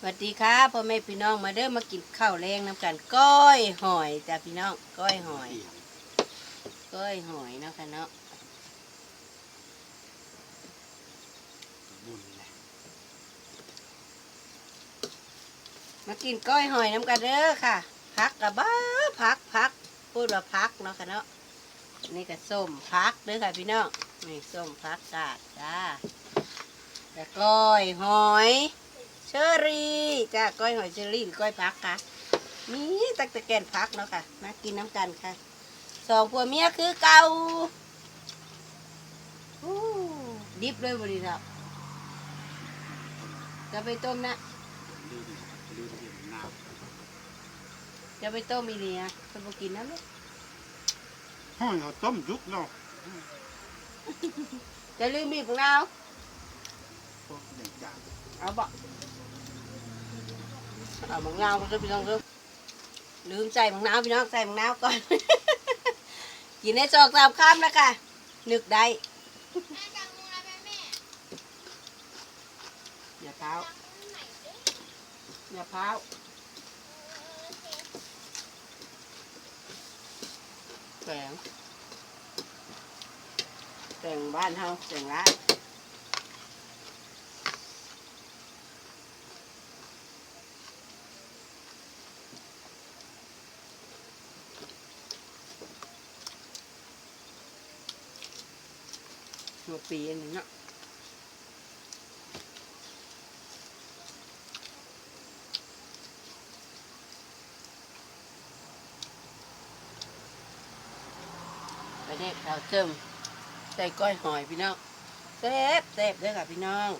สวัสดีครับพ่อแม่พี่น้องมาเด้อมากินข้าวแรงน้ำกันก้อยหอยจ้ะพี่น้องก้อยหอยก้อยหอยเนาะค่ะเนาะมากินก้อยหอยน้ำกันเด้อค่ะ พักกับบ้าพักพักพูดว่าพักเนาะค่ะเนาะนี่ก็ส้มพักเด้อค่ะพี่น้องนี่ส้มพักกาดจ้าแล้วก้อยหอย เชอรี่จ้าก้อยหอยเชอรี่หรือก้อยพักค่ะ มีตักตะแกนพักเนาะค่ะ มากินน้ำกันค่ะ สองผัวเมียคือเก่าอู้ดิบเลยบริษัทจะไปต้มนะลืมลืมเห็นน้จะไปต้มอีเลียจะไปกินน้ำเลยำห้อยเขาต้มยุกเนาะจะลืมบีบของเราพวกอย่างจางเอาบ่ เอามะนาวก็พี่น้องเด้อลืมใส่มะนาวพี่น้องใส่มะนาวก่อน กินในจอกสามคำแล้วค่ะนึกได้อย่าเท้าอย่าเท้าแต่งแต่งบ้านเฮาแต่งร้าน หัวปีอันนี้เนาะไปเด็กเราเจิมใส่ก้อยหอยพี่น้องเซฟเซฟเด้อค่ะพี่น้อง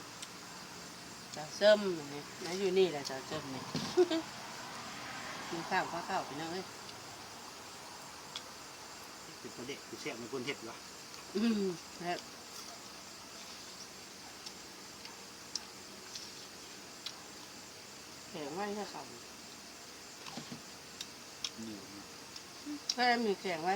เราเจิมนี่นะอยู่นี่แหละเราเจิมนี่กินข้าวข้าวข้าวพี่น้องเอ้ยเป็นคนเด็กคือเสียเป็นคนเห็ดวะอืมแล้ว แข็งไว้ถ้าขับเหนียวนะถ้ามีแข็งไว้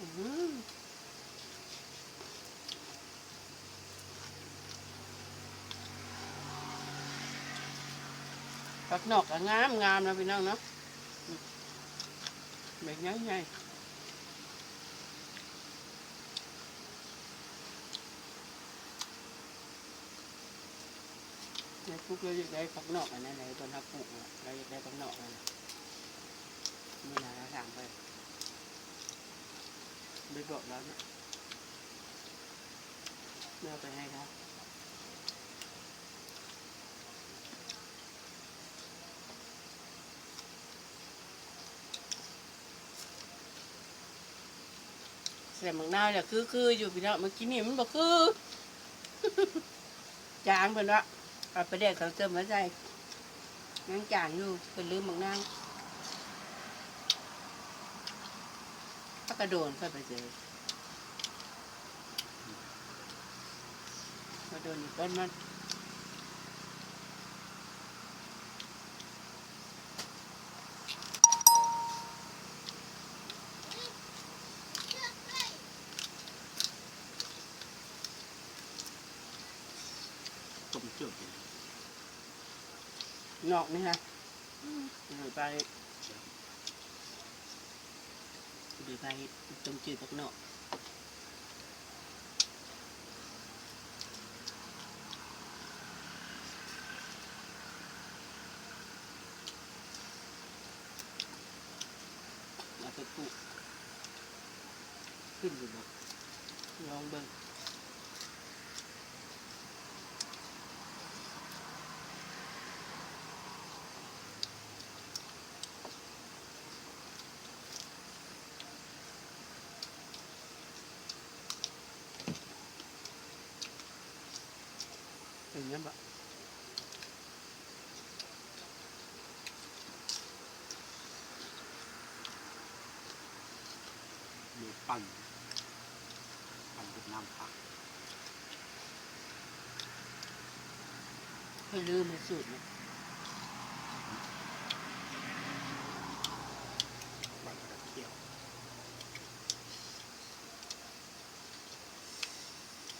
อืมปักนอกก็งามงามนะพี่น้องเนาะอืม แบบง่ายง่ายๆในคุกเราอยากได้ปักนอกอันนั้นไหนตอนทับปลูกเราอยากได้ปักนอกอันนั้นนี่นะเราถามไปไปบอกแล้วนะเลือกไปให้ครับ เสียงมังนาวเนี่ยคือคืออยู่พี่น้องเมื่อกี้นี่มันบอกคือจางเพิ่นว่าเอาไปเด็กเขาเติมมาใส่ยังจางอยู่เพิ่นลืมมังนาวถ้ากระโดนค่อยไปเจอกระโดนอีกต้นมัน ต้มเจือกเลย นอกนี่ฮะหรือไปหรือไปตรงจืดตกนอกไปปลูกขึ้นอยู่แบ่ลองเบิ่ง อย่างเงี้ยแบบมีปั่นปั่นกับน้ำผักเพิ่ลืมไปสุดรเนี่ยปั่นกับเคี่ยว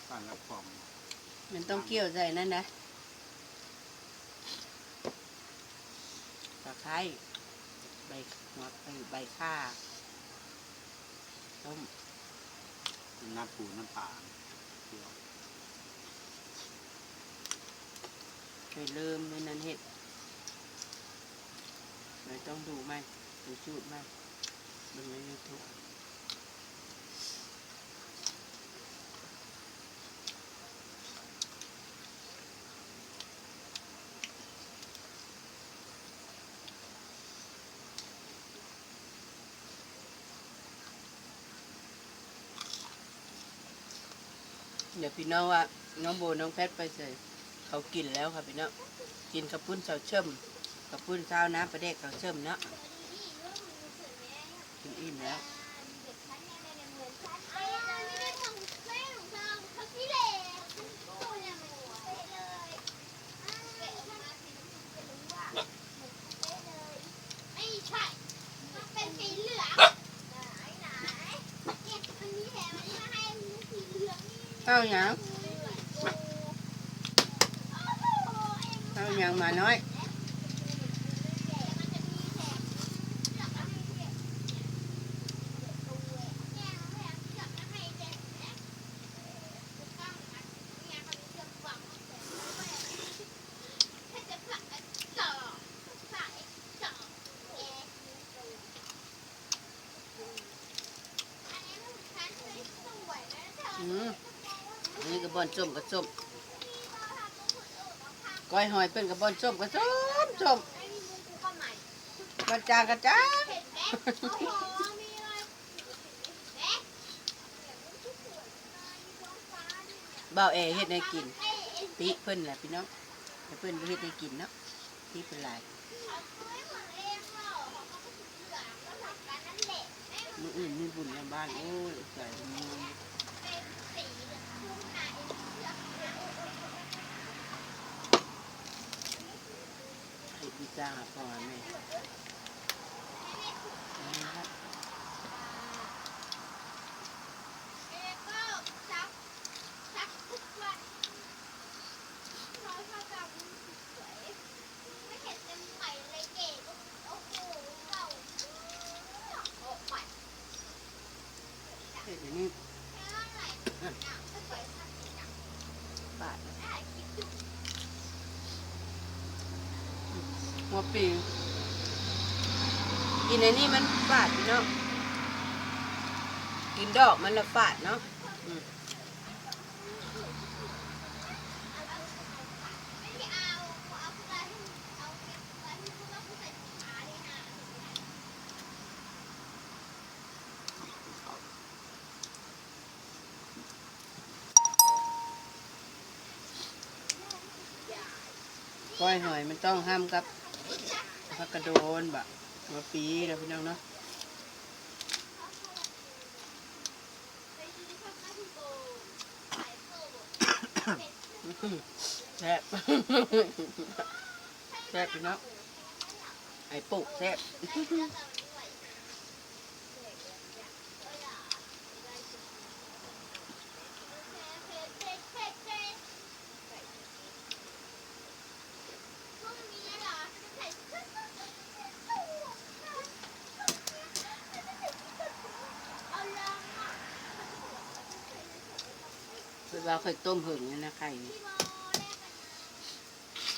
ปั่นกับความ มันต้องเกี่ยวใส่นั่นนะตะไคร้ใบหัวใบใบข่าต้มน้ำปูน้ำปลาเที่ยวไปเริ่มในนั้นเห็ดเลยต้องดูไหมดูจูดไหมดูในยูทูบ เดี๋ยวพี่น้องว่า น้องโบน้องแพทไปเสยเขากินแล้วค่ะพี่น้องกินกระปุ้นเสาเชื่อมกระปุ้นเส้าน้ำประเด็กเสาเชื่อมเนาะกินอิ่มแล้ว ไม่ใช่ มันเป็นสีเหลืองไหนไหนเก็บอันนี้แถมอันนี้มาให้มันสีเหลื องนี่ข้าวหยัง โอ้โห ข้าวหยังมาน้อย อืม อนนี้กระส้มกระส้มก้อยหอยเป็นกระบอนส้มกระส้มส้มกระจางกระจางเบาเอเฮ็ดให้กินติเพิ่นแหละพี่น้องให้เพิ่นเฮ็ดให้กินเนาะติเพิ่นหลายมื้ออื่นมีบุญในบ้านโอ้ยใส่มือให้พี่ จ้าพ่อแม่นะครับเฮ็ดอย่างนี้บาท หัวปีกินอันนี้มันฝาดพี่น้องกินดอกมันละฝาดเนาะอืมก้อยหอยมันต้องห้ามกับ พักกระโดนบะมาปีแล้วพี่น้องเนาะแซ่บแซ่บพี่น้องไอ้ปลูกแซ่บ เวลาเคยต้มเหิงเนี่ยนะไข่นี่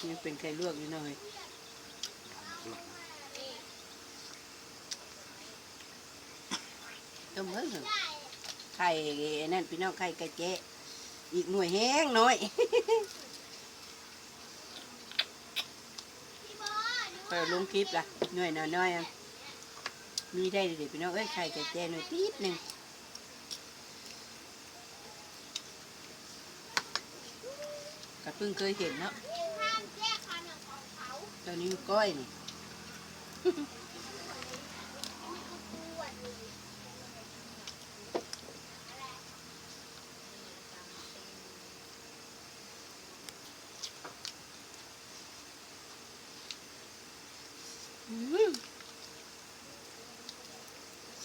ยังเป็นไข่ลวกอยู่หน่อยต้มเหิงไข่นั่นพี่น้องไข่ไก่เจ๊อีกหน่วยแห้งน้อยเปิดลงคลิปละหน่วยน้อยๆอะมีได้เด็ดพี่น้องเอ้ยไข่ไก่เจ๊หน่อยปี๊ดหนึ่ง ก็เพิ่งเคยเห็นเนาะตอนนี้ก้อยนี่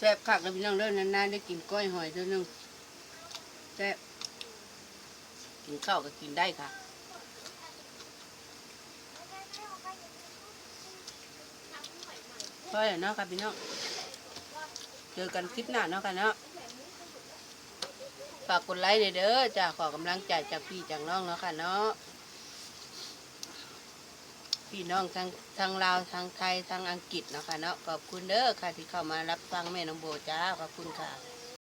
แซ่บคักเลยพี่น้องเด้อนานๆได้กินก้อยหอยเท่านึงแซ่บกินข้าวก็กินได้ค่ะ อยเนาะค่ะพี่น้องเจอกันคลิปหน้าเนาะค่ะเนาะฝากกดไลค์เด้อจ้าขอกำลังใจจากพี่จากน้องเนาะค่ะเนาะพี่น้องทางทางลาวทางไทยทางอังกฤษเนาะค่ะเนาะขอบคุณเด้อค่ะที่เข้ามารับฟังแม่น้องโบจ้าขอบคุณค่ะ